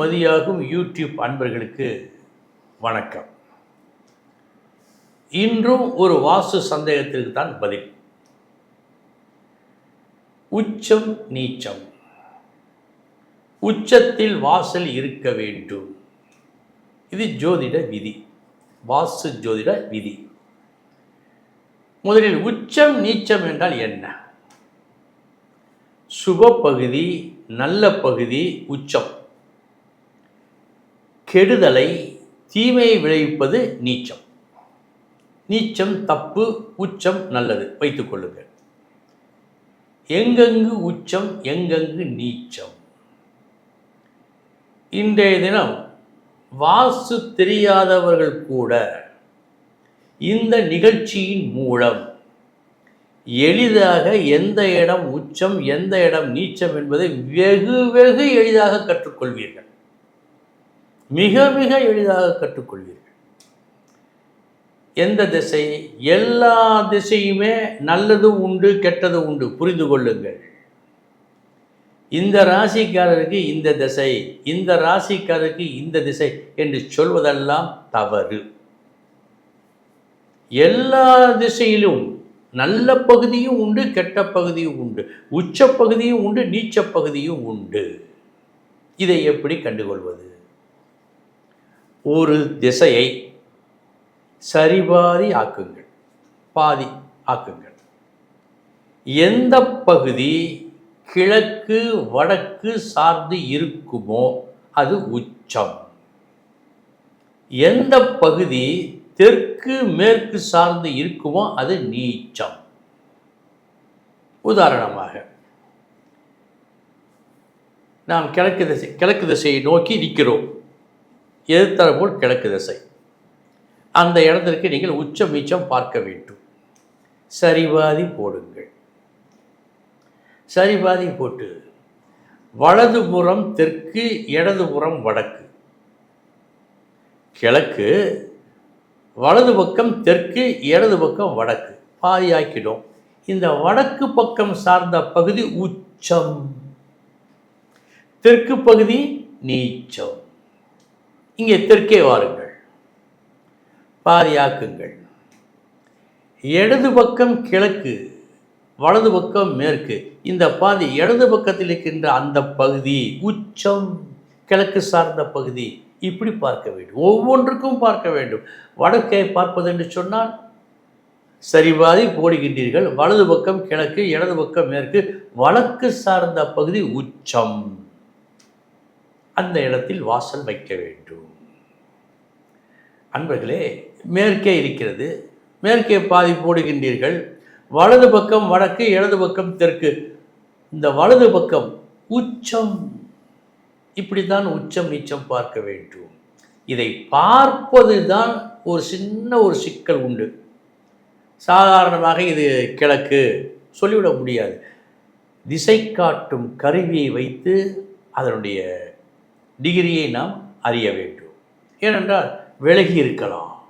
மதியாகும் YouTube அன்பர்களுக்கு வணக்கம். இன்றும் ஒரு வாசு சந்தேகத்திற்கு தான் பதில். உச்சம் நீச்சம். உச்சத்தில் வாசல் இருக்க வேண்டும். இது ஜோதிட விதி. வாசு ஜோதிட விதி. முதலில் உச்சம் நீச்சம் என்றால் என்ன? சுப பகுதி நல்ல பகுதி உச்சம். கெடுதலை தீமையை விளைவிப்பது நீச்சம். நீச்சம் தப்பு உச்சம் நல்லது. வைத்துக் கொள்ளுங்கள். எங்கெங்கு உச்சம் எங்கெங்கு நீச்சம்? இன்றைய தினம் வாசு தெரியாதவர்கள் கூட இந்த நிகழ்ச்சியின் மூலம் எளிதாக எந்த இடம் உச்சம் எந்த இடம் நீச்சம் என்பதை வெகு வெகு எளிதாக கற்றுக்கொள்வீர்கள். மிக மிக எளிதாக கற்றுக்கொள்வீர்கள். எந்த திசை? எல்லா திசையுமே நல்லதும் உண்டு கெட்டதும் உண்டு. புரிந்து கொள்ளுங்கள். இந்த ராசிக்காரருக்கு இந்த திசை இந்த ராசிக்காரருக்கு இந்த திசை என்று சொல்வதெல்லாம் தவறு. எல்லா திசையிலும் நல்ல பகுதியும் உண்டு கெட்ட பகுதியும் உண்டு. உச்ச பகுதியும் உண்டு நீச்ச பகுதியும் உண்டு. இதை எப்படி கண்டுகொள்வது? ஒரு திசையை சரிபாதி ஆக்குங்கள். பாதி ஆக்குங்கள். எந்த பகுதி கிழக்கு வடக்கு சார்ந்து இருக்குமோ அது உச்சம். எந்த பகுதி தெற்கு மேற்கு சார்ந்து இருக்குமோ அது நீச்சம். உதாரணமாக நாம் கிழக்கு திசை கிழக்கு திசையை நோக்கி நிற்கிறோம். எதிர்த்தரப்போல் கிழக்கு திசை. அந்த இடத்திற்கு நீங்கள் உச்சம் நீச்சம் பார்க்க வேண்டும். சரிபாதி போடுங்கள். சரிபாதி போட்டு வலதுபுறம் தெற்கு இடதுபுறம் வடக்கு. கிழக்கு வலது பக்கம் தெற்கு இடது பக்கம் வடக்கு. பாதியாக்கிடும் இந்த வடக்கு பக்கம் சார்ந்த பகுதி உச்சம். தெற்கு பகுதி நீச்சம். இங்கே தெற்கே வாருங்கள். பாதியாக்குங்கள். இடது பக்கம் கிழக்கு வலது பக்கம் மேற்கு. இந்த பாதி இடது பக்கத்தில் இருக்கின்ற அந்த பகுதி உச்சம் கிழக்கு சார்ந்த பகுதி இப்படி பார்க்க வேண்டும். ஒவ்வொன்றுக்கும் பார்க்க வேண்டும். வடக்கை பார்ப்பது என்று சொன்னால் சரிபாதி போடுகின்றீர்கள். வலது பக்கம் கிழக்கு இடது பக்கம் மேற்கு. வழக்கு சார்ந்த பகுதி உச்சம். அந்த இடத்தில் வாசல் வைக்க வேண்டும். அன்பர்களே மேற்கே இருக்கிறது. மேற்கே பாதி போடுகின்றீர்கள். வலது பக்கம் வடக்கு இடது பக்கம் தெற்கு. இந்த வலது பக்கம் உச்சம். இப்படித்தான் உச்சம் நீச்சம் பார்க்க வேண்டும். இதை பார்ப்பது தான் ஒரு சின்ன ஒரு சிக்கல் உண்டு. சாதாரணமாக இது கிழக்கு. சொல்லிவிட முடியாது. திசை காட்டும் கருவியை வைத்து அதனுடைய டிகிரியை நாம் அறிய வேண்டும். ஏனென்றால் விலகி இருக்கலாம்.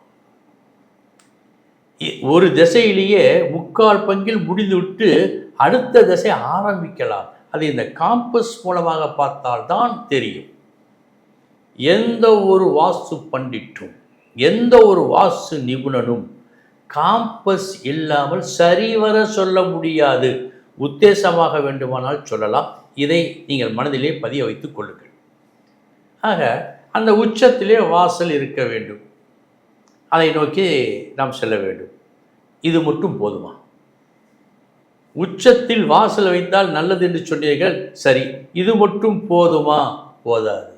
இ- ஒரு திசையிலேயே முக்கால் பங்கில் முடிந்துவிட்டு அடுத்த திசை ஆரம்பிக்கலாம். அது இந்த காம்பஸ் மூலமாக பார்த்தால்தான் தெரியும். எந்த ஒரு வாஸ்து பண்டிட்டும் எந்த ஒரு வாஸ்து நிபுணனும் காம்பஸ் இல்லாமல் சரிவர சொல்ல முடியாது. உத்தேசமாக வேண்டுமானால் சொல்லலாம். இதை நீங்கள் மனதிலே பதிய வைத்துக் கொள்ளுங்கள். ஆக அந்த உச்சத்திலே வாசல் இருக்க வேண்டும். அதை நோக்கி நாம் செல்ல வேண்டும். இது மட்டும் போதுமா? உச்சத்தில் வாசல் வைத்தால் நல்லது என்று சொன்னீர்கள் சரி. இது மட்டும் போதுமா? போதாது.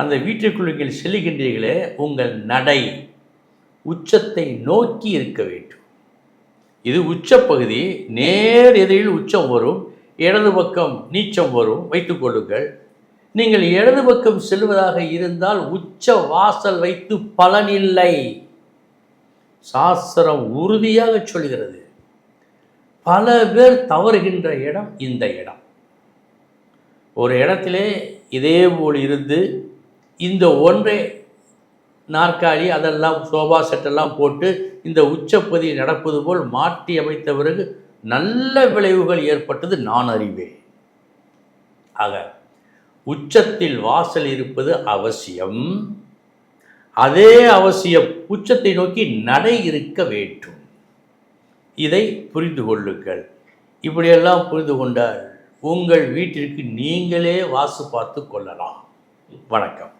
அந்த வீட்டிற்குள் நீங்கள் செல்லுகின்றீர்களே உங்கள் நடை உச்சத்தை நோக்கி இருக்க வேண்டும். இது உச்சப்பகுதி நேர் எதிரில் உச்சம் வரும் இடது பக்கம் நீச்சம் வரும் வைத்துக்கொள்ளுங்கள் நீங்கள் இடது பக்கம் செல்வதாக இருந்தால் உச்ச வாசல் வைத்து பலனில்லை. சாஸ்திரம் உறுதியாக சொல்கிறது. பல பேர் தவறுகின்ற இடம் இந்த இடம். ஒரு இடத்திலே இதே போல் இருந்து இந்த ஒன்றை நாற்காலி அதெல்லாம் சோபா செட்டெல்லாம் போட்டு இந்த உச்சப்பதி நடப்பது போல் மாற்றி அமைத்த பிறகு நல்ல விளைவுகள் ஏற்பட்டது நான் அறிவேன். ஆக உச்சத்தில் வாசல் இருப்பது அவசியம். அதே அவசியம் உச்சத்தை நோக்கி நடை இருக்க வேண்டும். இதை புரிந்து கொள்ளுங்கள். இப்படியெல்லாம் புரிந்து கொண்டால் உங்கள் வீட்டிற்கு நீங்களே வாசு பார்த்து கொள்ளலாம். வணக்கம்.